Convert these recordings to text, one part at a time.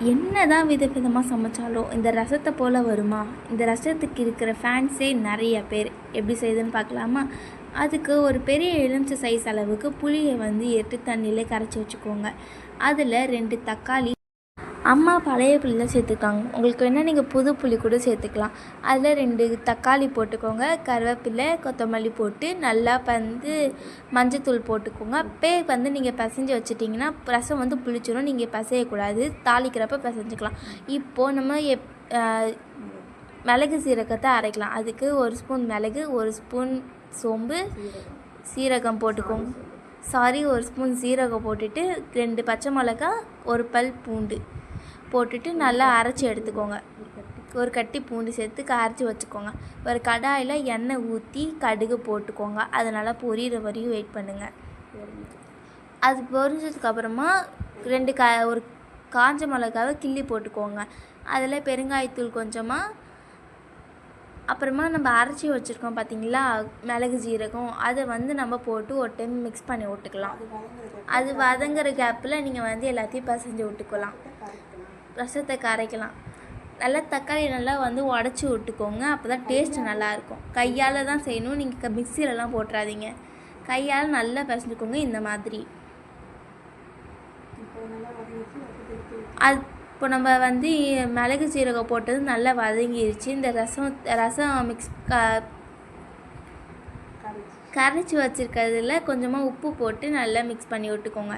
என்ன தான் விதவிதமாக சமைச்சாலும் இந்த ரசத்தை போல் வருமா? இந்த ரசத்துக்கு இருக்கிற ஃபேன்ஸே நிறைய பேர். எப்படி செய்யுதுன்னு பார்க்கலாமா? அதுக்கு ஒரு பெரிய எலுமிச்சை சைஸ் அளவுக்கு புளியை வந்து எட்டு தண்ணியில் கரைச்சி வச்சுக்கோங்க. அதில் ரெண்டு தக்காளி அம்மா பழைய புளி தான் சேர்த்துக்காங்க உங்களுக்கு வேணால் நீங்கள் புது புளி கூட சேர்த்துக்கலாம். அதில் ரெண்டு தக்காளி போட்டுக்கோங்க. கருவேப்பிலை கொத்தமல்லி போட்டு நல்லா வந்து மஞ்சத்தூள் போட்டுக்கோங்க. அப்பே வந்து நீங்கள் பசைஞ்சு வச்சிட்டிங்கன்னா ரசம் வந்து புளிச்சிடும் நீங்கள் பசையக்கூடாது. தாளிக்கிறப்ப பசைஞ்சுக்கலாம். இப்போது நம்ம எப் மிளகு சீரகத்தை அரைக்கலாம். அதுக்கு ஒரு ஸ்பூன் மிளகு ஒரு ஸ்பூன் சோம்பு சீரகம் போட்டுக்கோங்க. சாரி ஒரு ஸ்பூன் சீரகம் போட்டுட்டு ரெண்டு பச்சை மிளகா ஒரு பல் பூண்டு. போட்டுட்டு நல்லா அரைச்சி எடுத்துக்கோங்க. ஒரு கட்டி பூண்டு சேர்த்து அரைச்சி வச்சுக்கோங்க. ஒரு கடாயில் எண்ணெய் ஊற்றி கடுகு போட்டுக்கோங்க. அது நல்லா பொரியிற வரையும் வெயிட் பண்ணுங்கள் அது பொரிஞ்சதுக்கப்புறமா ரெண்டு க ஒரு காஞ்ச மிளகாவை கிள்ளி போட்டுக்கோங்க. அதில் பெருங்காயத்தூள் கொஞ்சமாக அப்புறமா நம்ம அரைச்சி வச்சுருக்கோம் பார்த்தீங்களா மிளகு ஜீரகம். அதை வந்து நம்ம போட்டு ஒரு டைம் மிக்ஸ் பண்ணி விட்டுக்கலாம். அது வதங்குற கேப்பில் நீங்கள் வந்து எல்லாத்தையும் பசைஞ்சு விட்டுக்கலாம். ரசத்தை கரைக்கலாம். நல்லா தக்காளி நல்லா வந்து உடச்சி விட்டுக்கோங்க. அப்போ தான் டேஸ்ட் நல்லாயிருக்கும். கையால் தான் செய்யணும். நீங்கள் மிக்சிலலாம் போட்டுறாதீங்க. கையால் நல்லா பிசைஞ்சுக்கோங்க இந்த மாதிரி. அது இப்போ நம்ம வந்து மிளகு சீரகம் போட்டது நல்லா வதங்கிருச்சு. இந்த ரசம் ரசம் மிக்ஸ் க கரைச்சி வச்சுருக்கிறதுல கொஞ்சமாக உப்பு போட்டு நல்லா மிக்ஸ் பண்ணி விட்டுக்கோங்க.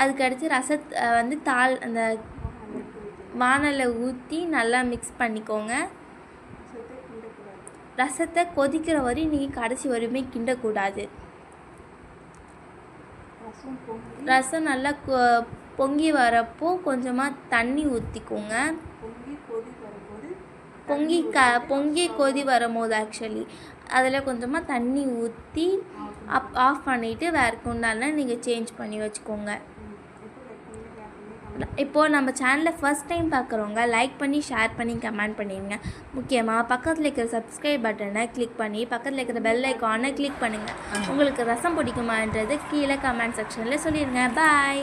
அதுக்கடுத்து ரசத்தை வந்து தாள் அந்த வானலை ஊற்றி நல்லா மிக்ஸ் பண்ணிக்கோங்க. ரசத்தை கொதிக்கிற வரையும் நீங்கள் கடைசி வரையுமே கிண்டக்கூடாது. ரசம் நல்லா கொ- பொங்கி வரப்போ கொஞ்சமாக தண்ணி ஊற்றிக்கோங்க பொங்கி க பொங்கி கொதி வரும்போது ஆக்சுவலி அதில் கொஞ்சமாக தண்ணி ஊற்றி அப் ஆஃப் பண்ணிவிட்டு வேறு கொண்டாலும் நீங்கள் சேஞ்ச் பண்ணி வச்சுக்கோங்க. இப்போது நம்ம சேனலை ஃபஸ்ட் டைம் பார்க்குறவங்க லைக் பண்ணி ஷேர் பண்ணி கமெண்ட் பண்ணிடுங்க முக்கியமாக பக்கத்தில் இருக்கிற சப்ஸ்கிரைப் பட்டனை கிளிக் பண்ணி பக்கத்தில் இருக்கிற பெல் ஐக்கானை கிளிக் பண்ணுங்கள் உங்களுக்கு ரசம் பிடிக்குமான்றது கீழே கமெண்ட் செக்ஷனில் சொல்லிடுங்க பாய்